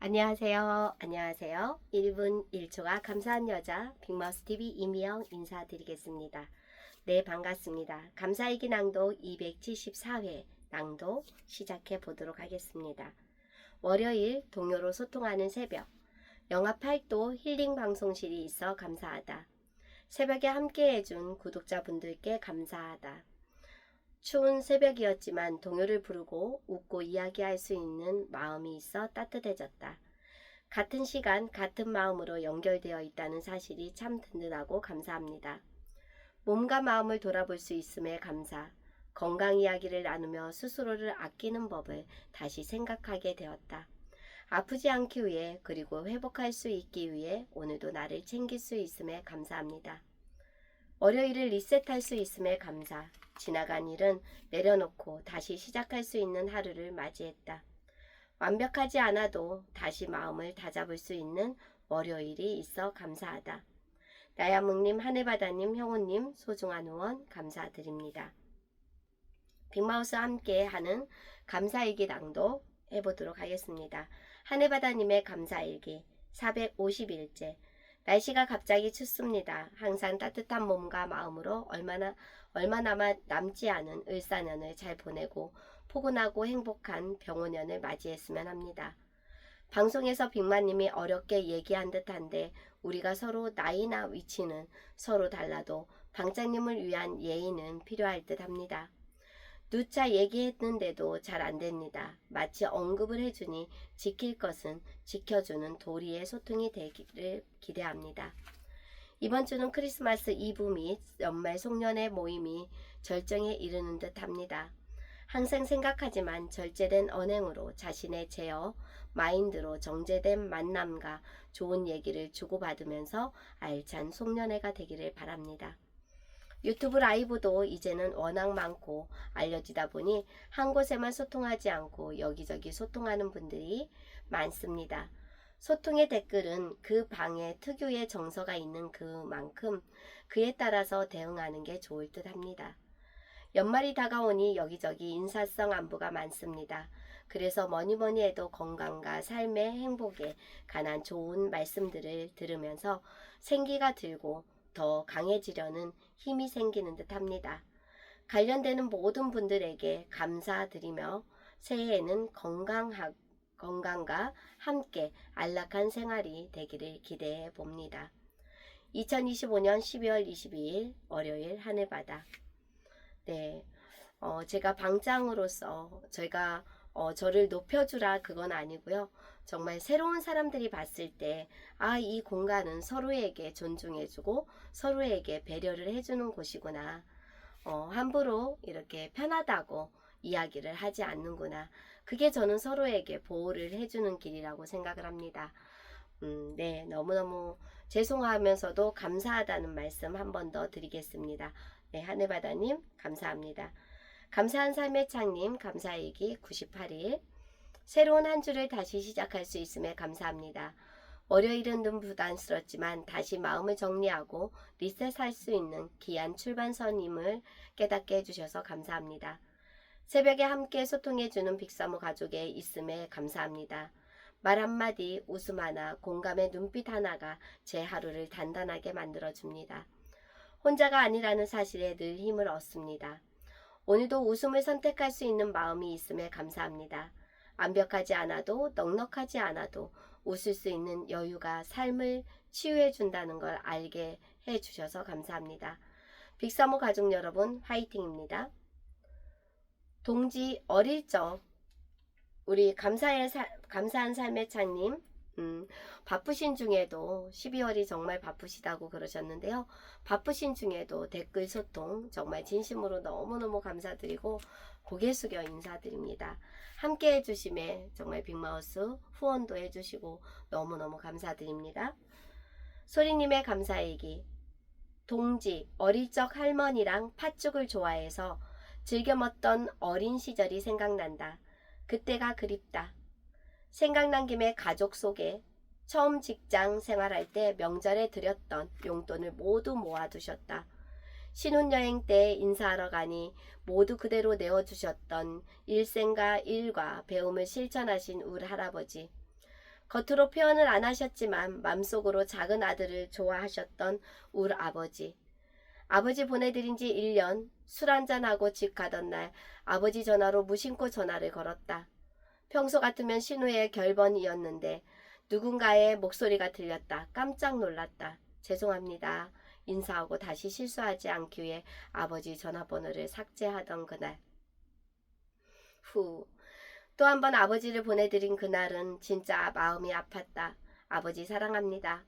안녕하세요. 안녕하세요. 1분 1초가 감사한 여자 빅마우스TV 이미영 인사드리겠습니다. 네, 반갑습니다. 감사일기 낭독 274회 낭독 시작해 보도록 하겠습니다. 월요일 동요로 소통하는 새벽 영화 8도 힐링 방송실이 있어 감사하다. 새벽에 함께 해준 구독자분들께 감사하다. 추운 새벽이었지만 동요를 부르고 웃고 이야기할 수 있는 마음이 있어 따뜻해졌다. 같은 시간, 같은 마음으로 연결되어 있다는 사실이 참 든든하고 감사합니다. 몸과 마음을 돌아볼 수 있음에 감사, 건강 이야기를 나누며 스스로를 아끼는 법을 다시 생각하게 되었다. 아프지 않기 위해 그리고 회복할 수 있기 위해 오늘도 나를 챙길 수 있음에 감사합니다. 월요일을 리셋할 수 있음에 감사. 지나간 일은 내려놓고 다시 시작할 수 있는 하루를 맞이했다. 완벽하지 않아도 다시 마음을 다잡을 수 있는 월요일이 있어 감사하다. 나야묵님, 하늘바다님, 형우님, 소중한 후원 감사드립니다. 빅마우스와 함께 하는 감사일기 낭독 해보도록 하겠습니다. 하늘바다님의 감사일기 451째 날씨가 갑자기 춥습니다. 항상 따뜻한 몸과 마음으로 얼마나 얼마나마 남지 않은 을사년을 잘 보내고 포근하고 행복한 병원년을 맞이했으면 합니다. 방송에서 빅마님이 어렵게 얘기한 듯한데 우리가 서로 나이나 위치는 서로 달라도 방장님을 위한 예의는 필요할 듯합니다. 누차 얘기했는데도 잘 안 됩니다. 마치 언급을 해주니 지킬 것은 지켜주는 도리의 소통이 되기를 기대합니다. 이번 주는 크리스마스 이브 및 연말 송년회 모임이 절정에 이르는 듯 합니다. 항상 생각하지만 절제된 언행으로 자신의 제어, 마인드로 정제된 만남과 좋은 얘기를 주고받으면서 알찬 송년회가 되기를 바랍니다. 유튜브 라이브도 이제는 워낙 많고 알려지다 보니 한 곳에만 소통하지 않고 여기저기 소통하는 분들이 많습니다. 소통의 댓글은 그 방에 특유의 정서가 있는 그만큼 그에 따라서 대응하는 게 좋을 듯 합니다. 연말이 다가오니 여기저기 인사성 안부가 많습니다. 그래서 뭐니 뭐니 해도 건강과 삶의 행복에 관한 좋은 말씀들을 들으면서 생기가 들고 더 강해지려는 힘이 생기는 듯 합니다. 관련되는 모든 분들에게 감사드리며 새해에는 건강하, 건강과 함께 안락한 생활이 되기를 기대해 봅니다. 2025년 12월 22일 월요일 하늘 바다. 네. 어, 제가 방장으로서 저희가 어, 저를 높여주라 그건 아니고요. 정말 새로운 사람들이 봤을 때, 아, 이 공간은 서로에게 존중해주고 서로에게 배려를 해주는 곳이구나. 어, 함부로 이렇게 편하다고 이야기를 하지 않는구나. 그게 저는 서로에게 보호를 해주는 길이라고 생각을 합니다. 음, 네, 너무너무 죄송하면서도 감사하다는 말씀 한 번 더 드리겠습니다. 네, 하늘바다님, 감사합니다. 감사한 삶의 창님, 감사일기 98일. 새로운 한 주를 다시 시작할 수 있음에 감사합니다. 월요일은 좀 부담스럽지만 다시 마음을 정리하고 리셋할 수 있는 귀한 출발선임을 깨닫게 해주셔서 감사합니다. 새벽에 함께 소통해주는 빅사모 가족의 있음에 감사합니다. 말 한마디, 웃음 하나, 공감의 눈빛 하나가 제 하루를 단단하게 만들어줍니다. 혼자가 아니라는 사실에 늘 힘을 얻습니다. 오늘도 웃음을 선택할 수 있는 마음이 있음에 감사합니다. 완벽하지 않아도 넉넉하지 않아도 웃을 수 있는 여유가 삶을 치유해 준다는 걸 알게 해 주셔서 감사합니다. 빅사모 가족 여러분 화이팅입니다. 동지 어릴 적 우리 감사의 사, 감사한 삶의 창님 음, 바쁘신 중에도 12월이 정말 바쁘시다고 그러셨는데요. 바쁘신 중에도 댓글 소통 정말 진심으로 너무너무 감사드리고 고개 숙여 인사드립니다. 함께 해주심에 정말 빅마우스 후원도 해주시고 너무너무 감사드립니다. 소리님의 감사얘기 동지 어릴 적 할머니랑 팥죽을 좋아해서 즐겨 먹던 어린 시절이 생각난다. 그때가 그립다. 생각난 김에 가족 속에 처음 직장 생활할 때 명절에 드렸던 용돈을 모두 모아두셨다. 신혼여행 때 인사하러 가니 모두 그대로 내어주셨던 일생과 일과 배움을 실천하신 우리 할아버지. 겉으로 표현을 안 하셨지만 맘속으로 작은 아들을 좋아하셨던 울 아버지. 아버지 보내드린 지 1년 술 한잔하고 집 가던 날 아버지 전화로 무심코 전화를 걸었다. 평소 같으면 신우의 결번이었는데 누군가의 목소리가 들렸다. 깜짝 놀랐다. 죄송합니다. 인사하고 다시 실수하지 않기 위해 아버지 전화번호를 삭제하던 그날. 후. 또 한 번 아버지를 보내드린 그날은 진짜 마음이 아팠다. 아버지 사랑합니다.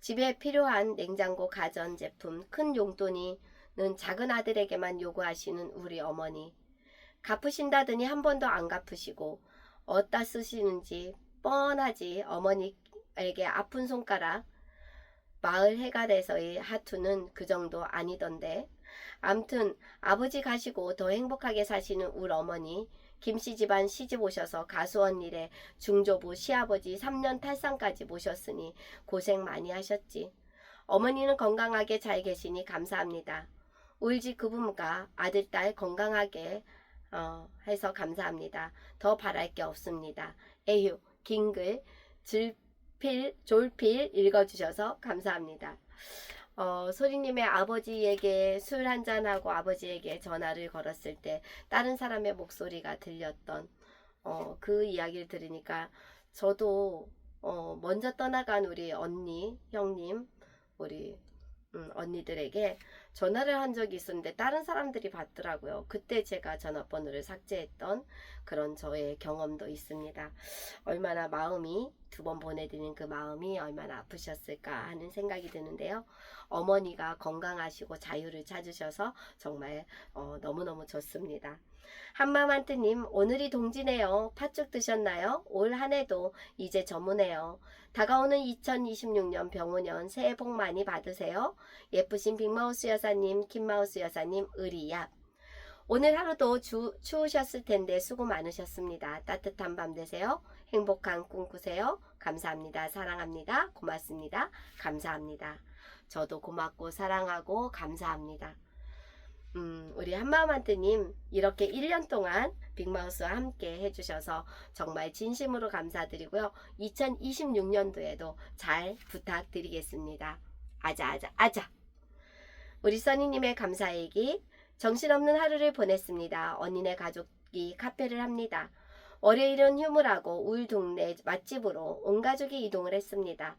집에 필요한 냉장고 가전제품 큰 용돈이는 작은 아들에게만 요구하시는 우리 어머니. 갚으신다더니 한 번도 안 갚으시고 어디다 쓰시는지 뻔하지 어머니에게 아픈 손가락 마을 해가 돼서의 하투는 그 정도 아니던데 암튼 아버지 가시고 더 행복하게 사시는 울 어머니 김씨 집안 시집 오셔서 가수원 일에 중조부 시아버지 3년 탈상까지 모셨으니 고생 많이 하셨지. 어머니는 건강하게 잘 계시니 감사합니다. 울지 그 부모가 아들 딸 건강하게 어, 해서 감사합니다. 더 바랄 게 없습니다. 에휴 긴글 질필 졸필 읽어주셔서 감사합니다. 어, 소리님의 아버지에게 술 한잔하고 아버지에게 전화를 걸었을 때 다른 사람의 목소리가 들렸던 어, 그 이야기를 들으니까 저도 어, 먼저 떠나간 우리 언니, 형님, 우리 음, 언니들에게 전화를 한 적이 있었는데 다른 사람들이 받더라고요. 그때 제가 전화번호를 삭제했던 그런 저의 경험도 있습니다. 얼마나 마음이 두 번 보내드린 그 마음이 얼마나 아프셨을까 하는 생각이 드는데요. 어머니가 건강하시고 자유를 찾으셔서 정말 어, 너무너무 좋습니다. 한마만트님 오늘이 동지네요. 팥죽 드셨나요? 올 한 해도 이제 저무네요. 다가오는 2026년 병오년 새해 복 많이 받으세요. 예쁘신 빅마우스 여사님, 김마우스 여사님, 의리야. 오늘 하루도 주, 추우셨을 텐데 수고 많으셨습니다. 따뜻한 밤 되세요. 행복한 꿈 꾸세요. 감사합니다. 사랑합니다. 고맙습니다. 감사합니다. 저도 고맙고 사랑하고 감사합니다. 음, 우리 한마음한테님 이렇게 1년 동안 빅마우스와 함께 해주셔서 정말 진심으로 감사드리고요. 2026년도에도 잘 부탁드리겠습니다. 아자 아자 아자 우리 써니님의 감사 얘기 정신없는 하루를 보냈습니다. 언니네 가족이 카페를 합니다. 월요일은 휴무라고 울 동네 맛집으로 온 가족이 이동을 했습니다.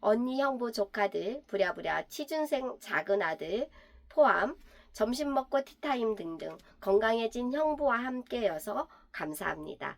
언니 형부 조카들 부랴부랴 취준생 작은 아들 포함 점심 먹고 티타임 등등 건강해진 형부와 함께여서 감사합니다.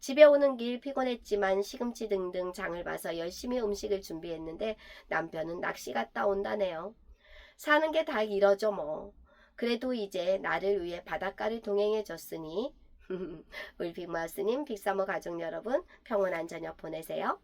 집에 오는 길 피곤했지만 시금치 등등 장을 봐서 열심히 음식을 준비했는데 남편은 낚시 갔다 온다네요. 사는 게 다 이러죠 뭐. 그래도 이제 나를 위해 바닷가를 동행해 줬으니 우리 빅마우스님 빅사모 가족 여러분 평온한 저녁 보내세요.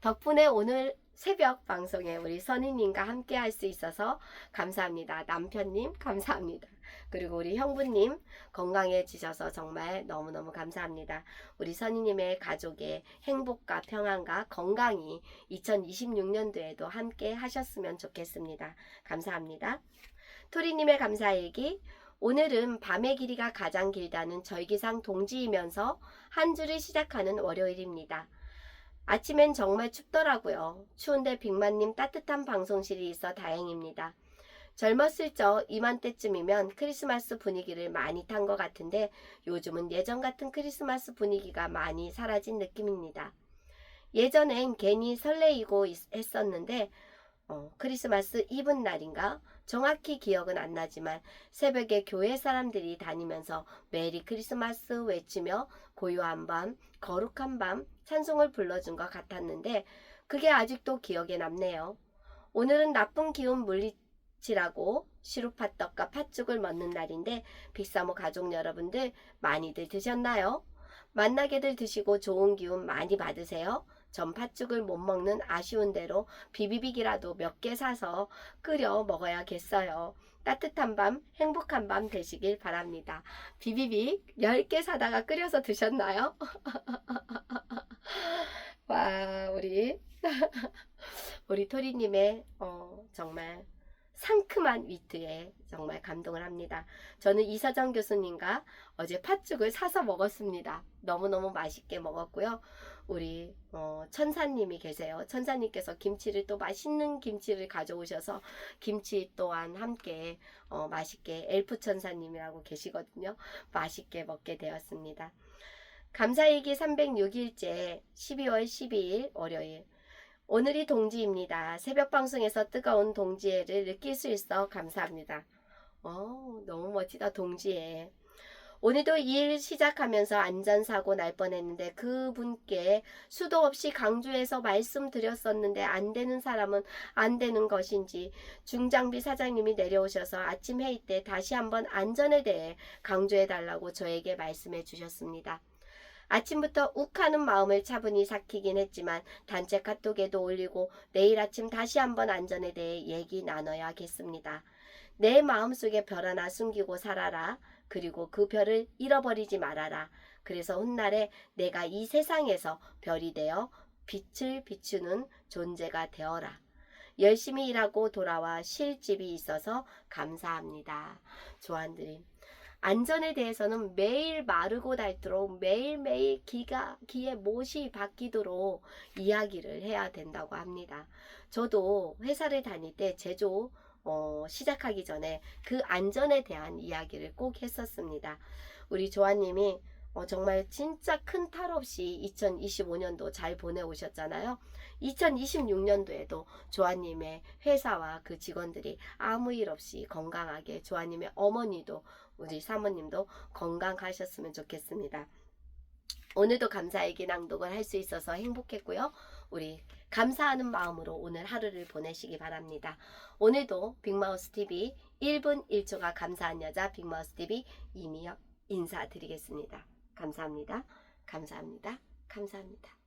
덕분에 오늘 새벽 방송에 우리 선희님과 함께 할 수 있어서 감사합니다. 남편님 감사합니다. 그리고 우리 형부님 건강해지셔서 정말 너무너무 감사합니다. 우리 선희님의 가족의 행복과 평안과 건강이 2026년도에도 함께 하셨으면 좋겠습니다. 감사합니다. 토리님의 감사일기 오늘은 밤의 길이가 가장 길다는 절기상 동지이면서 한 주를 시작하는 월요일입니다. 아침엔 정말 춥더라고요. 추운데 빅만님 따뜻한 방송실이 있어 다행입니다. 젊었을 적 이맘때쯤이면 크리스마스 분위기를 많이 탄 것 같은데 요즘은 예전 같은 크리스마스 분위기가 많이 사라진 느낌입니다. 예전엔 괜히 설레이고 있- 했었는데 어, 크리스마스 이브 날인가 정확히 기억은 안 나지만 새벽에 교회 사람들이 다니면서 메리 크리스마스 외치며 고요한 밤, 거룩한 밤 찬송을 불러준 것 같았는데 그게 아직도 기억에 남네요. 오늘은 나쁜 기운 물리치라고 시루팥떡과 팥죽을 먹는 날인데 빅사모 가족 여러분들 많이들 드셨나요? 만나게들 드시고 좋은 기운 많이 받으세요. 전 팥죽을 못 먹는 아쉬운 대로 비비빅이라도 몇 개 사서 끓여 먹어야겠어요. 따뜻한 밤, 행복한 밤 되시길 바랍니다. 비비빅 10개 사다가 끓여서 드셨나요? 와, 우리, 우리 토리님의, 어, 정말 상큼한 위트에 정말 감동을 합니다. 저는 이사정 교수님과 어제 팥죽을 사서 먹었습니다. 너무너무 맛있게 먹었고요. 우리 어, 천사님이 계세요. 천사님께서 김치를 또 맛있는 김치를 가져오셔서 김치 또한 함께 어, 맛있게 엘프 천사님이라고 계시거든요. 맛있게 먹게 되었습니다. 감사일기 306일째 12월 12일 월요일 오늘이 동지입니다. 새벽 방송에서 뜨거운 동지애를 느낄 수 있어 감사합니다. 어, 너무 멋지다 동지애. 오늘도 일 시작하면서 안전사고 날 뻔했는데 그분께 수도 없이 강조해서 말씀드렸었는데 안 되는 사람은 안 되는 것인지 중장비 사장님이 내려오셔서 아침 회의 때 다시 한번 안전에 대해 강조해 달라고 저에게 말씀해 주셨습니다. 아침부터 욱하는 마음을 차분히 삭히긴 했지만 단체 카톡에도 올리고 내일 아침 다시 한번 안전에 대해 얘기 나눠야겠습니다. 내 마음속에 별 하나 숨기고 살아라. 그리고 그 별을 잃어버리지 말아라. 그래서 훗날에 내가 이 세상에서 별이 되어 빛을 비추는 존재가 되어라. 열심히 일하고 돌아와 쉴 집이 있어서 감사합니다. 조한드림. 안전에 대해서는 매일 마르고 닳도록 매일매일 기가, 기의 못이 바뀌도록 이야기를 해야 된다고 합니다. 저도 회사를 다닐 때 제조 어, 시작하기 전에 그 안전에 대한 이야기를 꼭 했었습니다. 우리 조아님이 어, 정말 진짜 큰 탈 없이 2025년도 잘 보내오셨잖아요. 2026년도에도 조아님의 회사와 그 직원들이 아무 일 없이 건강하게 조아님의 어머니도 우리 사모님도 건강하셨으면 좋겠습니다. 오늘도 감사일기 낭독을 할 수 있어서 행복했고요. 우리 감사하는 마음으로 오늘 하루를 보내시기 바랍니다. 오늘도 빅마우스 TV 1분 1초가 감사한 여자 빅마우스 TV 이미영 인사드리겠습니다. 감사합니다. 감사합니다. 감사합니다.